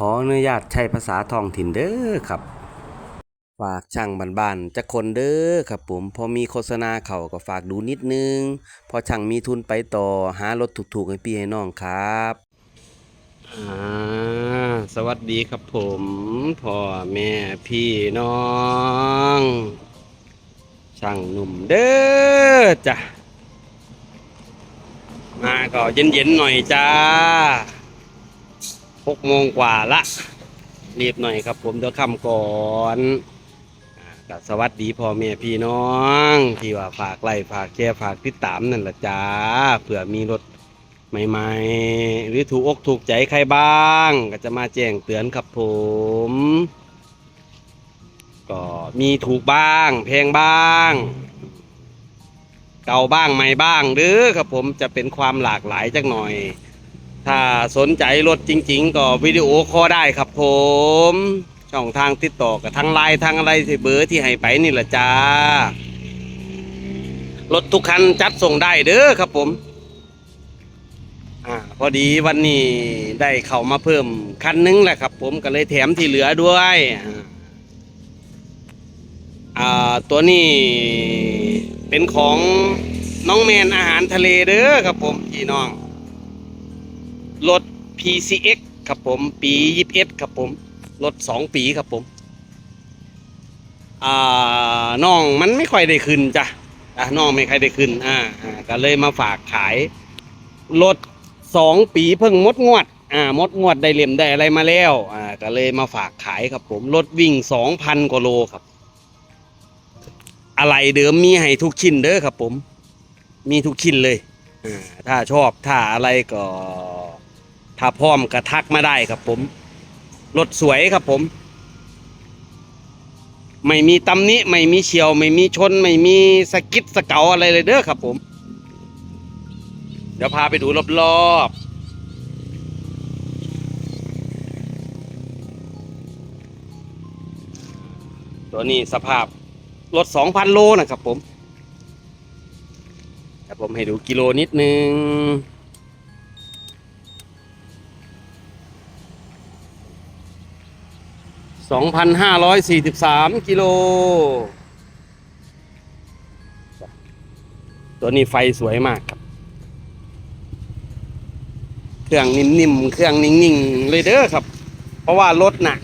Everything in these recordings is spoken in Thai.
ขออนุญาตใช้ภาษาท้องถิ่นเด้อครับ ฝากช่างบ้านๆจะคนเด้อครับผม พอมีโฆษณาเขาก็ฝากดูนิดนึง พอช่างมีทุนไปต่อหารถถูกๆให้พี่ให้น้องครับอ่าสวัสดีครับผมพ่อแม่พี่น้อง ช่างหนุ่มเด้อจ้ะมาก็เย็นๆหน่อยจ้า หกโมงกว่าละรีบหน่อยครับผมเดี๋ยวค่ำก่อนอ่าก็สวัสดีพ่อแม่พี่น้อง ที่ว่าฝากไล่ฝากแชร์ฝากติดตามนั่นแหละจ้าเผื่อมีรถใหม่ๆ หรือถูกอกถูกใจใครบ้าง ก็จะมาแจ้งเตือนครับผม ก็มีถูกบ้าง แพงบ้างเก่าบ้างใหม่บ้างหรือครับผมจะเป็นความหลากหลายจักหน่อย ถ้าสนใจรถจริง ๆ ก็วิดีโอคอลได้ครับผม ช่องทางติดต่อกับทางไลน์ทางอะไรที่เบอร์ที่ให้ไปนี่แหละจ้ารถทุกคันจัดส่งได้เด้อครับผมอ่าพอดีวันนี้ได้เข้ามาเพิ่มคันนึงแหละครับ ผมก็เลยแถมที่เหลือด้วยอ่าตัวนี้เป็นของน้องแมนอาหารทะเลเด้อครับผมพี่น้อง รถ PCX ครับผม ปี21ครับผม รถ 2 ปีครับผมอ่าน้องมันไม่ค่อยได้ขึ้นจ้ะอะน้องไม่ค่อยได้ขึ้นอ่าก็เลยมาฝากขาย รถ 2 ปีเพิ่งมดงวดอ่ามดงวดได้เหลี่ยมได้อะไรมาแล้วอ่าก็เลยมาฝากขายครับผม รถวิ่ง 2,000กว่าโลครับ อะไรเดิมมีให้ทุกชิ้นเด้อครับผม มีทุกชิ้นเลยอ่าถ้าชอบถ้าอะไรก็ ถ้าพร้อมก็ทักมาได้ครับผม รถสวยครับผม ไม่มีตำหนิไม่มีเฉียว ไม่มีชน ไม่มีสะกิดสะเกาอะไรเลยเด้อครับผม เดี๋ยวพาไปดูรอบๆตัวนี้สภาพรถ 2,000 โลนะครับผมแต่ผมให้ดูกิโลนิดนึง 2,543 กิโล ตัวนี้ไฟสวยมากครับ เครื่องนิ่มๆ เครื่องนิ่งๆ เลยเด้อครับ เพราะว่ารถน่ะ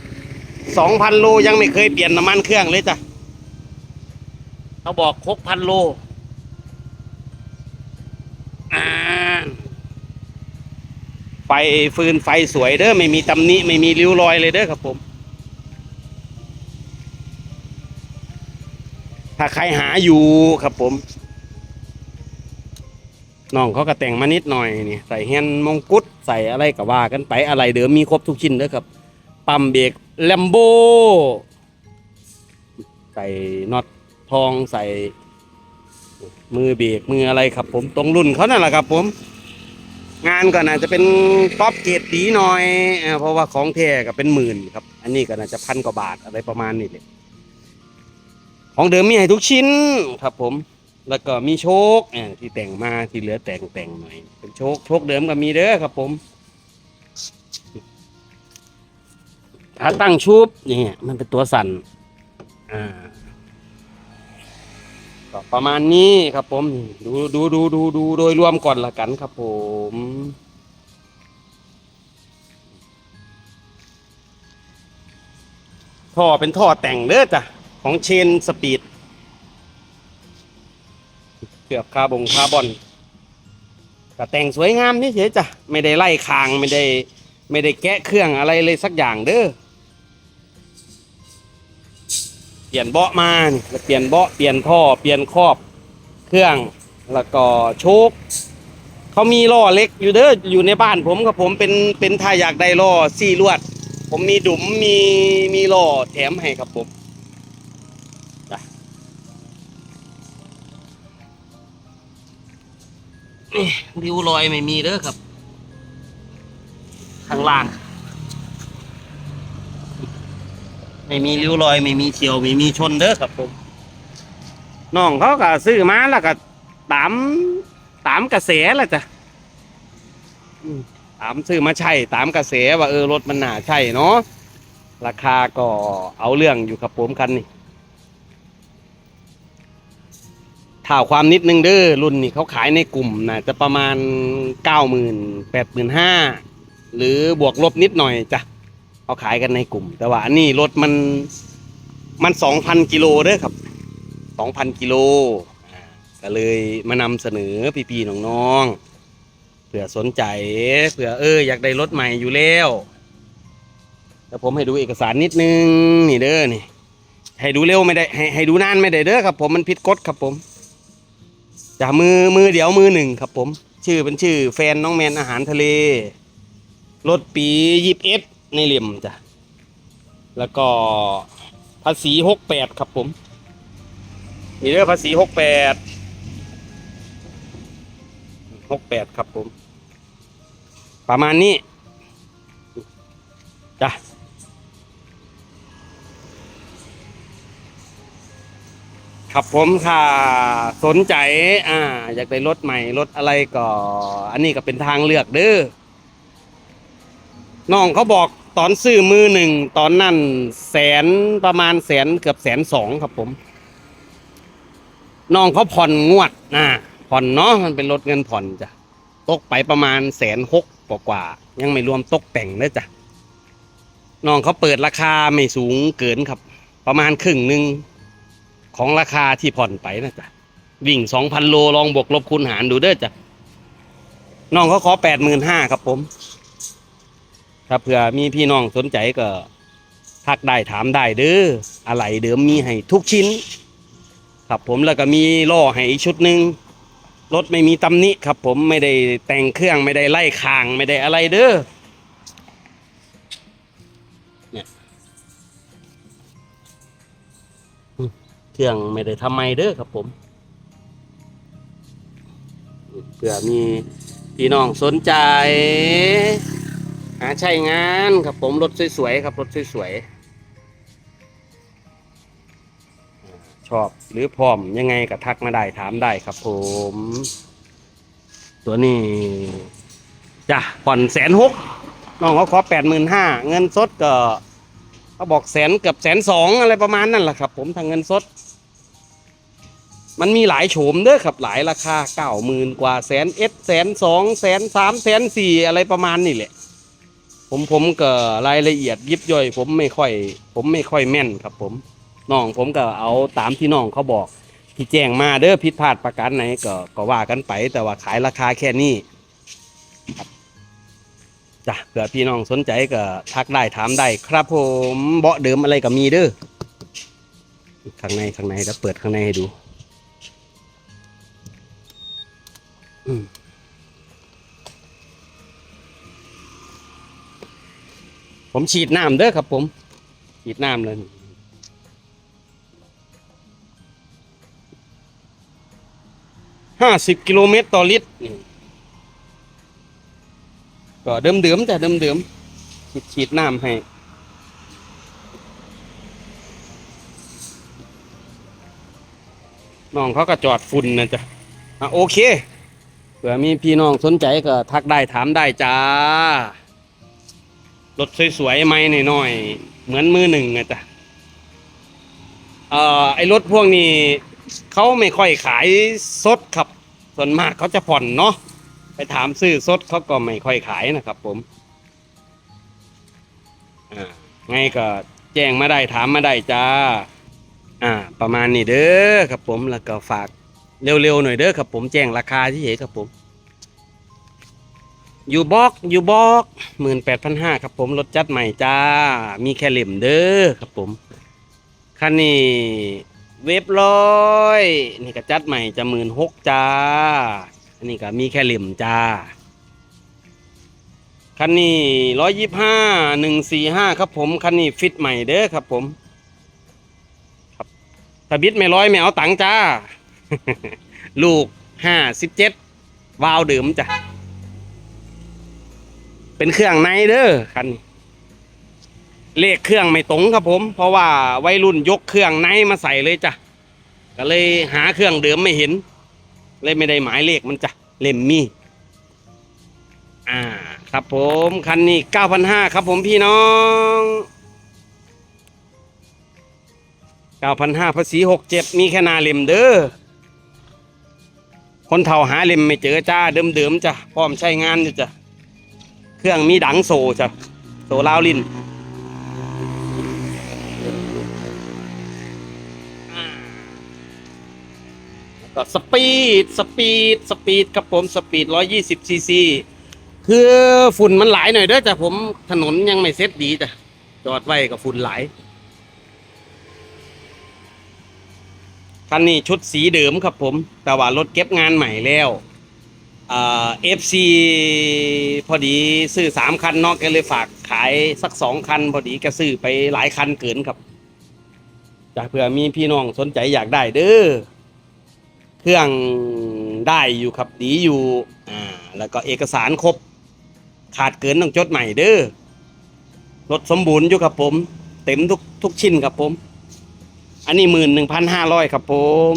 2,000 โลยังไม่เคยเปลี่ยนน้ำมันเครื่องเลยจ้ะเขาบอกคกพันโลไฟฟืนไฟสวยเด้อไม่มีตำหนิไม่มีริ้วรอยเลยเด้อครับผม ถ้าใครหาอยู่ครับผมน้องเขาก็แต่งมานิดหน่อยนี่ใส่แฮนมงกุฎใส่อะไรก็ว่ากันไปอะไรเดิมมีครบทุกชิ้นเด้อครับ ปั๊มเบรกแลมโบใส่น็อตทองใส่ มือเบรกมืออะไรครับ ผมตรงรุ่นเขานั่นแหละครับ ผม งานก็น่าจะเป็นป๊อปเกรดดีหน่อยเอ่อเพราะว่าของแท้ก็เป็นหมื่นครับ อันนี้ก็น่าจะพันกว่าบาทอะไรประมาณนี้เลย ของเดิมมีให้ทุกชิ้นครับผม แล้วก็มีโชคเอ่อที่แต่งมาที่เหลือแต่งแต่งหน่อย เป็นโชคโชคเดิมก็มีเด้อครับผมถ้าตั้งชุบนี่มันเป็นตัวสั่นอ่าก็ประมาณนี้ครับผม ดูดูดูดูดูโดยรวมก่อนละกันครับผมท่อเป็นท่อแต่งเด้อจ้ะ ของเชนสปีดเกือบคาบงคาร์บอนก็แต่งสวยงามนี่เฉยจ้ะไม่ได้ไล่คางไม่ได้ไม่ได้แกะเครื่องอะไรเลยสักอย่างเด้อเปลี่ยนเบาะมานี่แล้วเปลี่ยนเบาะเปลี่ยนท่อเปลี่ยนครอบเครื่องแล้วก็โชคเขามีล้อเล็กอยู่เด้ออยู่ในบ้านผมครับผมเป็นเป็นถ้าอยากได้ล้อซี่ลวด ผมมีดุมมีมีล้อแถมให้ครับผม นี่ริ้วรอยไม่มีเด้อครับ ข้างล่าง ไม่มีริ้วรอยไม่มีเฉียวไม่มีชนเด้อครับผมน้องเขาก็ซื้อมาแล้วก็ตามตามกระแสแหละจ้ะอืมถามซื้อมาใช่ตามกระแสว่าเออรถมันหนาใช่เนาะราคาก็เอาเรื่องอยู่ครับผมคันนี้ ถ่าความนิดนึงเด้อรุ่นนี้เขาขายในกลุ่มนะจะประมาณเก้าหมื่นแปดหมื่นห้าหรือบวกลบนิดหน่อยจ้ะเขาขายกันในกลุ่ม แต่ว่าอันนี้รถมันมันสองพันกิโลเด้อครับสองพันกิโลอ่าก็เลยมานำเสนอพี่ๆน้องๆเผื่อสนใจเผื่อเอออยากได้รถใหม่อยู่แล้วแต่ผมให้ดูเอกสารนิดนึงนี่เด้อนี่ให้ดูเร็วไม่ได้ให้ให้ดูนานไม่ได้เด้อครับผมมันผิดกฎครับผม จากมือมือเดียวมือหนึ่งครับผม ชื่อเป็นชื่อแฟนน้องแมนอาหารทะเลรถปียิบเอสในเหลี่ยมจ้ะแล้วก็ภาษีหกแปดครับผมนี่เด้องภาษีหกแปดหกแปดครับผม ประมาณนี้จ้ะ ครับผมค่ะ สนใจอ่าอยากได้รถใหม่รถอะไรก็อันนี้ก็เป็นทางเลือกเด้อน้องเขาบอกตอนซื้อมือหนึ่งตอนนั่นแสนประมาณแสนเกือบแสนสองครับผมน้องเขาผ่อนงวดนะผ่อนเนาะมันเป็นรถเงินผ่อนจ้ะตกไปประมาณแสนหกกว่าๆยังไม่รวมตกแต่งเลยจ้ะน้องเขาเปิดราคาไม่สูงเกินครับ ประมาณครึ่งหนึ่ง ของราคาที่ผ่อนไปนะจ๊ะวิ่งสองพันโลลองบวกลบคูณหารดูเด้อจ้ะน้องเขาขอแปดหมื่นห้าครับผม ถ้าเผื่อมีพี่น้องสนใจก็ทักได้ถามได้เด้ออะไรเดิมมีให้ทุกชิ้น ครับผมแล้วก็มีล่อให้อีกชุดหนึ่งรถไม่มีตำหนิครับผมไม่ได้แต่งเครื่องไม่ได้ไล่คางไม่ได้อะไรเด้อ เครื่องไม่ได้ทำไมเด้อครับผมเผื่อมีพี่น้องสนใจ หาใช้งานครับผมรถสวยๆครับรถสวยๆชอบหรือพร้อมยังไงก็ทักมาได้ถามได้ครับผม ตัวนี้จ้ะผ่อนแสนหกน้องเขาขอแปดหมื่นห้าเงินสดก็เขาบอกแสนเกือบแสนสองอะไรประมาณนั่นแหละครับผมทางเงินสด มันมีหลายโฉมเด้อครับหลายราคาเก้าหมื่นกว่าแสนเอสแสนสองแสนสามแสนสี่อะไรประมาณนี่แหละ ผมผมก็รายละเอียดยิบย่อย ผมไม่ค่อย ผมไม่ค่อยแม่นครับผมน้องผมก็เอาตามที่น้องเขาบอก ที่แจ้งมาเด้อผิดพลาดประการไหนก็ก็ว่ากันไปแต่ว่าขายราคาแค่นี้จ้ะเผื่อพี่น้องสนใจก็ทักได้ถามได้ครับผมเบาะเดิมอะไรก็มีเด้อข้างในข้างในแล้วเปิดข้างในให้ดู ผมฉีดน้ำเด้อครับผม ฉีดน้ำเลยห้าสิบกิโลเมตรต่อลิตรก็เดิมเดิมแต่เดิมเดิมฉีดฉีดน้ำให้ น้องเขาก็จอดฝุ่นนะจ๊ะอะโอเค ผื่อมีพี่น้องสนใจก็ทักได้ถามได้จ้ารถสวยๆไหมหน่อยๆเหมือนมือหนึ่งนะจ๊ะเอ่อไอรถพวกนี้เขาไม่ค่อยขายสดครับ ส่วนมากเขาจะผ่อนเนาะไปถามซื้อสดเขาก็ไม่ค่อยขายนะครับ ผมอ่าไงก็แจ้งมาได้ถามมาได้จ้า อ่า ประมาณนี้เด้อครับผมแล้วก็ฝาก เร็วๆหน่อยเด้อครับผมแจ้งราคาที่เห็นครับผม อยู่บอกอยู่บอกหมื่นแปดพันห้าครับผมรถจัดใหม่จ้า มีแค่เหล่มเด้อครับผมคันนี้เว็บร้อยนี่ก็จัดใหม่จะหมื่นหกจ้า อันนี้ก็มีแค่เหลี่ยมจ้าคันนี้ร้อยยี่ห้าหนึ่งสี่ห้าครับผมคันนี้ฟิตใหม่เด้อครับผม ครับถ้าบิดไม่ร้อยไม่เอาตังค์จ้า ลูกห้าสิบเจ็ดวาล์วเดิมจ้ะ เป็นเครื่องในเด้อคันเลขเครื่องไม่ตรงครับผม เพราะว่าวัยรุ่นยกเครื่องในมาใส่เลยจ้ะ ก็เลยหาเครื่องเดิมไม่เห็น เลยไม่ได้หมายเลขมันจ้ะ เล่มมีอ่า ครับผม คันนี้เก้าพันห้าครับผมพี่น้องเก้าพันห้าภาษีหกเจ็ดมีแค่นาเล่มเด้อ คนเฒ่าหาเล่มไม่เจอจ้าเดิมๆจ้ะพร้อมใช้งานอยู่จ้ะเครื่องมีดังโซจ้ะโซลาวลินก็สปีดสปีดสปีดครับผมสปีดร้อยยี่สิบซีซีคือฝุ่นมันหลายหน่อยเด้อจ้ะผมถนนยังไม่เซ็ตดีจ้ะจอดไว้กับฝุ่นหลาย คันนี้ชุดสีเดิมครับผม แต่ว่ารถเก็บงานใหม่แล้วเอฟซีพอดีซื้อสามคันเนอกก็เลยฝากขายสักสองคัน พอดีก็ซื้อไปหลายคันเกินครับ จากเผื่อมีพี่น้องสนใจอยากได้เด้อเครื่องได้อยู่ครับดีอยู่อ่าแล้วก็เอกสารครบ ขาดเกินต้องจดใหม่เด้อรถสมบูรณ์อยู่ครับผม เต็มทุกทุกชิ้นครับผม อันนี้หมื่นหนึ่งพันห้าร้อยครับผม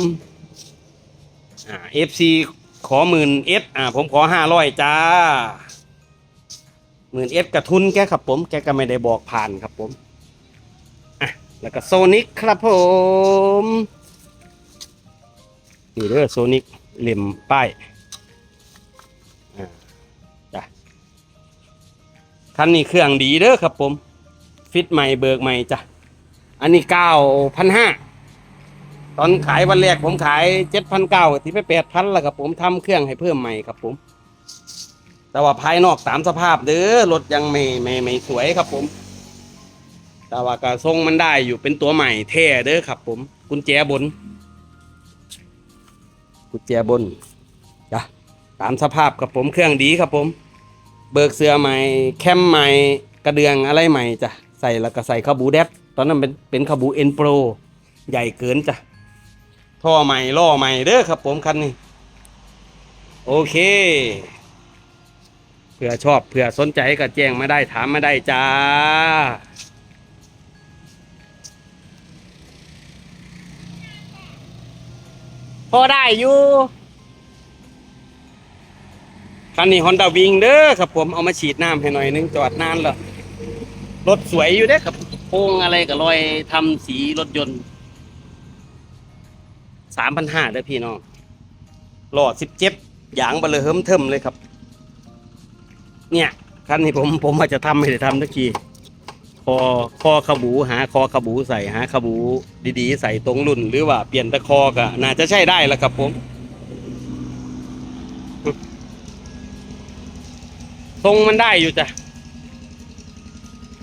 อ่าเอฟซีขอหมื่นเอสอ่าผมขอห้าร้อยจ้าหมื่นเอสกระทุนแกครับผม แกก็ไม่ได้บอกผ่านครับผมอะแล้วก็โซนิกครับผมนี่เด้อโซนิกเหลี่ยมป้ายอ่าจ้ะคันนี้เครื่องดีเด้อครับผม ฟิตใหม่เบิกใหม่จ้ะ อันนี้เก้าพันห้าตอนขายวันแรกผมขายเจ็ดพันเก้าที่ไปแปดพันแล้วครับผมทำเครื่องให้เพิ่มใหม่ครับผม แต่ว่าภายนอกตามสภาพเด้อรถยังไม่ไม่ไม่สวยครับผม แต่ว่ากระทรงมันได้อยู่เป็นตัวใหม่เท่เด้อครับผม กุญแจบน กุญแจบนจ้ะตามสภาพครับผมเครื่องดีครับผม เบิกเสือใหม่ แคมใหม่กระเดืองอะไรใหม่จ้ะใส่แล้วก็ใส่ข้าบูแดด ตอนนั้นเป็นเป็นขบูเอ็นโปรใหญ่เกินจ้ะท่อใหม่ล่อใหม่เด้อครับผมคันนี้ โอเคเผื่อชอบเผื่อสนใจก็แจ้งมาได้ถามมาได้จ้า พอได้อยู่คันนี้ฮอนด้าวิงเด้อครับผมเอามาฉีดน้ำให้หน่อยนึงจอดนานแล้วรถสวยอยู่เด้อครับ โค้งอะไรกับรอยทำสีรถยนต์สามพันห้าเด้อพี่น้องหลอดสิบเจ็ดยางเบลอเฮิมเทิมเลยครับ เนี่ยคันนี้ผมผมอาจจะทำไม่ได้ทำทักทีคอคอขบูหาคอขบูใส่หาขบูดีๆ ใส่ตรงรุ่น หรือว่าเปลี่ยนตะคอก็น่าจะใช่ได้แล้วครับผมทรงมันได้อยู่จ้ะ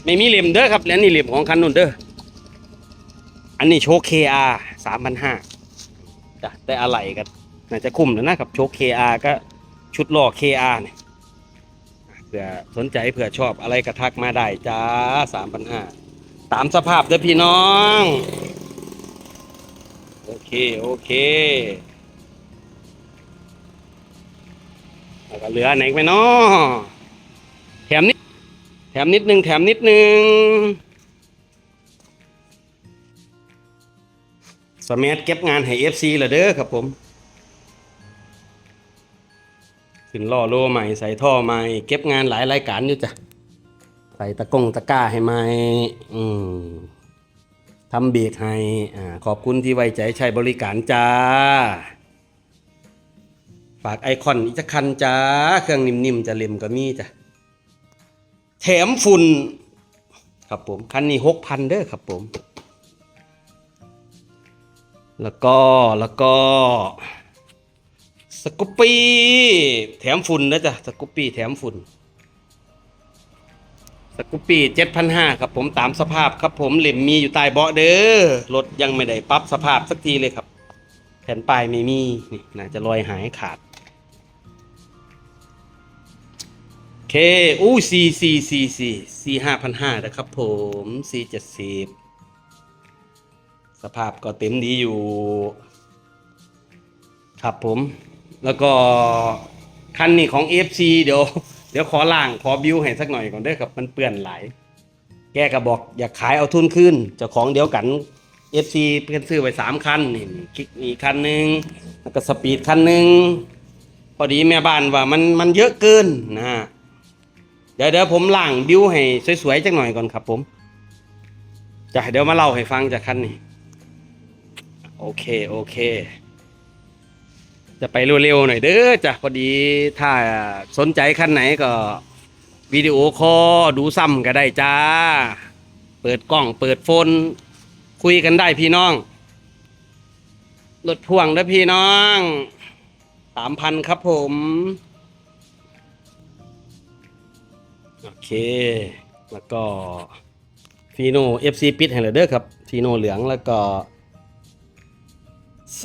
ไม่มีเหลี่ยมเด้อครับแล้วนี่เหลี่ยมของคันนุ่นเด้ออันนี้โชค KR สามพันห้าจ้ะแต่อะไรกันน่าจะคุ้มแล้วนะครับโชค KR ก็ชุดล้อ KR เนี่ยเผื่อสนใจเผื่อชอบอะไรก็ทักมาได้จ้าสามพันห้าตามสภาพเด้อพี่น้อง โอเค โอเคแล้วก็เหลืออันไหนไปเนาะแถมนิด แถมนิดนึงแถมนิดนึงสมัตเก็บงานให้ FC เหรอเด้อครับผมขึ้นล่อโลใหม่ใส่ท่อใหม่ เก็บงานหลายรายการอยู่จ้ะใส่ตะกงตะกร้าให้ใหม่อืมทำเบรกให้อ่าขอบคุณที่ไว้ใจใช้บริการจ้า ฝากไอคอนอีกจะคันจ้า เครื่องนิ่มๆจะเล็มก็มีจ้ะ แถมฝุ่นครับผมคันนี้หกพันเด้อครับผม แล้วก็แล้วก็สกุปปี้แถมฝุ่นนะจ๊ะสกุปปี้แถมฝุ่นสกุปปี้เจ็ดพันห้าครับผมตามสภาพครับผมเหล่มมีอยู่ใต้เบาะเด้อรถยังไม่ได้ปรับสภาพสักทีเลยครับ แผ่นป้ายไม่มีนี่น่าจะลอยหายขาด เค อู้สี่สี่สี่สี่สี่ห้าพันห้านะครับผมสี่เจ็ดสิบสภาพก็เต็มดีอยู่ ครับผม แล้วก็คันนี้ของ FC เดี๋ยว เดี๋ยวขอล่างขอบิวให้สักหน่อยก่อนเด้อครับ มันเปื้อนหลายแกก็บอกอยากขายเอาทุนขึ้นเจ้าของเดียวกัน FC เพื่อนซื้อไว้สามคันนี่คลิกอีกคันหนึ่งแล้วก็สปีดคันหนึ่งพอดีแม่บ้านว่ามันมันเยอะเกินนะ เดี๋ยวเดี๋ยวผมล่างบิวให้สวยๆจักหน่อยก่อนครับ ผมจะเดี๋ยวมาเล่าให้ฟังจากคันนี้ โอเคโอเค จะไปเร็วๆหน่อยเด้อจ้ะพอดีถ้าสนใจคันไหนก็วิดีโอคอดูซ้ำก็ได้จ้า เปิดกล้องเปิดโฟน คุยกันได้พี่น้องรถพ่วงเด้อพี่น้องสามพันครับผม เค แล้วก็ฟีโน่ FC ปิดให้เลยเด้อครับฟีโน่เหลืองแล้วก็ส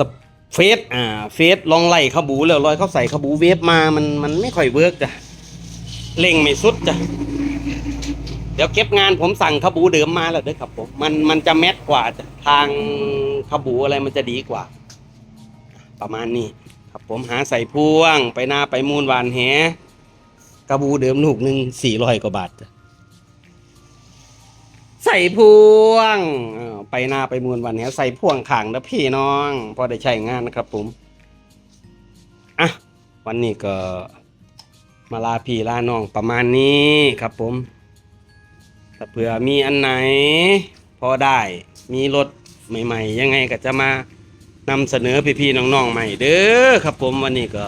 เฟสอ่าเฟสลองไล่ขบูแล้วรอยเขาใส่ขบูเวฟมามันมันไม่ค่อยเวิร์กจ้ะเล่งไม่สุดจ้ะเดี๋ยวเก็บงานผมสั่งขบูเดิมมาแล้วเด้อครับผมมันมันจะแมทกว่าจ้ะทางขบูอะไรมันจะดีกว่า ประมาณนี้ครับผมหาใส่พ่วงไปหน้าไปมูลวานแห กระบูเดิมลูกหนึ่งสี่ร้อยกว่าบาทจ้ะใส่พ่วง ไปหน้าไปมูลวานแหใส่พ่วงขังนะพี่น้อง พอได้ใช้งานนะครับผมอะวันนี้ก็มาลาพี่ลาน้องประมาณนี้ครับผมถ้าเผื่อมีอันไหน พอได้มีรถใหม่ ๆ ยังไงก็จะมานำเสนอพี่ๆน้องๆใหม่เด้อครับผมวันนี้ก็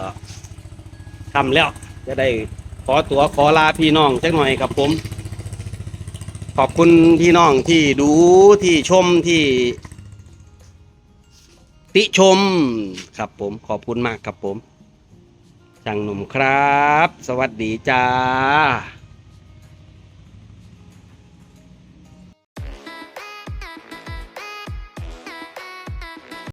ทำแล้วจะได้ อตัวขอลาพี่น้องจักหน่อยครับผม ขอบคุณพี่น้องที่ดูที่ชมที่ ติชมครับผมขอบคุณมากครับผมช่างหนุ่มครับ สวัสดีจ้า